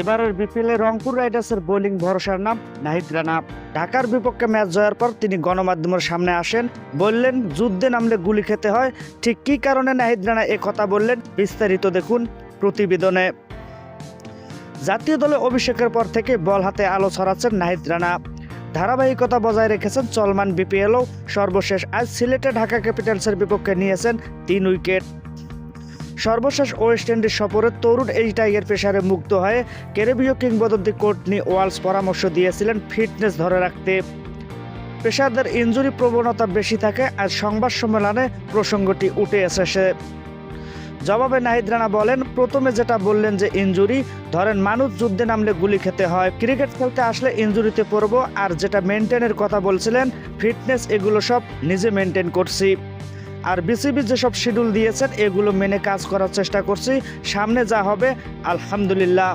এবারের বিপিএলে রংপুর রাইডার্সের বোলিং ভরসার নাম নাহিদ রানা। ঢাকার বিপক্ষে ম্যাচ জয়ের পর তিনি গণমাধ্যমের সামনে আসেন, বললেন, যুদ্ধে নামলে গুলি খেতে হয়। ঠিক কী কারণে নাহিদ রানা কথা বললেন, বিস্তারিত দেখুন প্রতিবেদনে। জাতীয় দলে অভিষেকের পর থেকে বল হাতে আলো ছড়াচ্ছেন নাহিদ রানা। ধারাবাহিকতা বজায় রেখেছেন চলমান বিপিএলও সর্বশেষ আজ সিলেটে ঢাকা ক্যাপিটালসের বিপক্ষে নিয়েছেন তিন উইকেট। সর্বশেষ ওয়েস্ট ইন্ডিজ সফরে তরুণ এই টাইগার পেশারে মুক্ত হয়ে ক্যারিবীয় কিংবদন্তি কোর্টনি ওয়ালস পরামর্শ দিয়েছিলেন ফিটনেস ধরে রাখতে। পেশাদার ইঞ্জুরি প্রবণতা বেশি থাকে আর সংবাদ সম্মেলনে প্রসঙ্গটি উঠে এসেছে। জবাবে নাহিদ রানা বলেন, প্রথমে যেটা বললেন যে ইঞ্জুরি ধরেন মানুষ যুদ্ধে নামলে গুলি খেতে হয়। ক্রিকেট খেলতে আসলে ইঞ্জুরিতে পড়ব, আর যেটা মেনটেনের কথা বলছিলেন, ফিটনেস এগুলো সব নিজে মেনটেন করছি। আর বিসিবি যেসব শিডিউল দিয়েছেন, এগুলো মেনে কাজ করার চেষ্টা করছি। সামনে যা হবে, আলহামদুলিল্লাহ।